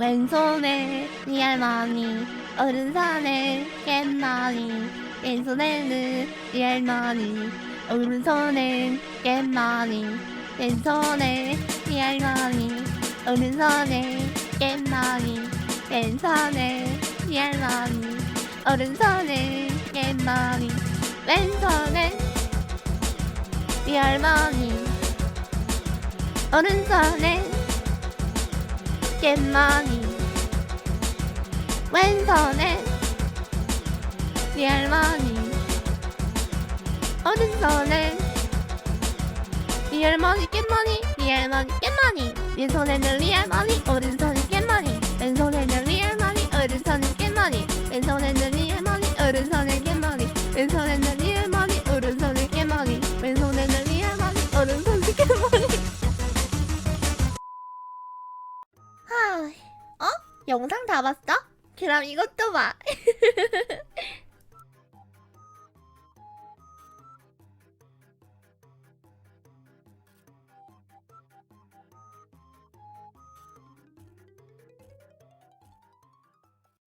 왼손에 네 할머니 오른손에 깻마니 왼손에는 네 할머니 오른손엔 깻마니 왼손에 네 할머니 오른손에 깻마니 왼손에 네 할머니 오른손에 깻마니 왼손에 네 할머니 오른손에 깻마니? 왼손에 네 할머니 오른손에 네 할머니 깻마니? 네 할머니 깻마니? 왼손에는 네 할머니 오른손에 깻마니? 왼손에는 네 할머니 오른손에 깻마니? 왼손에는 네 할머니 오른손에 깻마니? 왼손에는 어? 영상 다 봤어? 그럼 이것도 봐.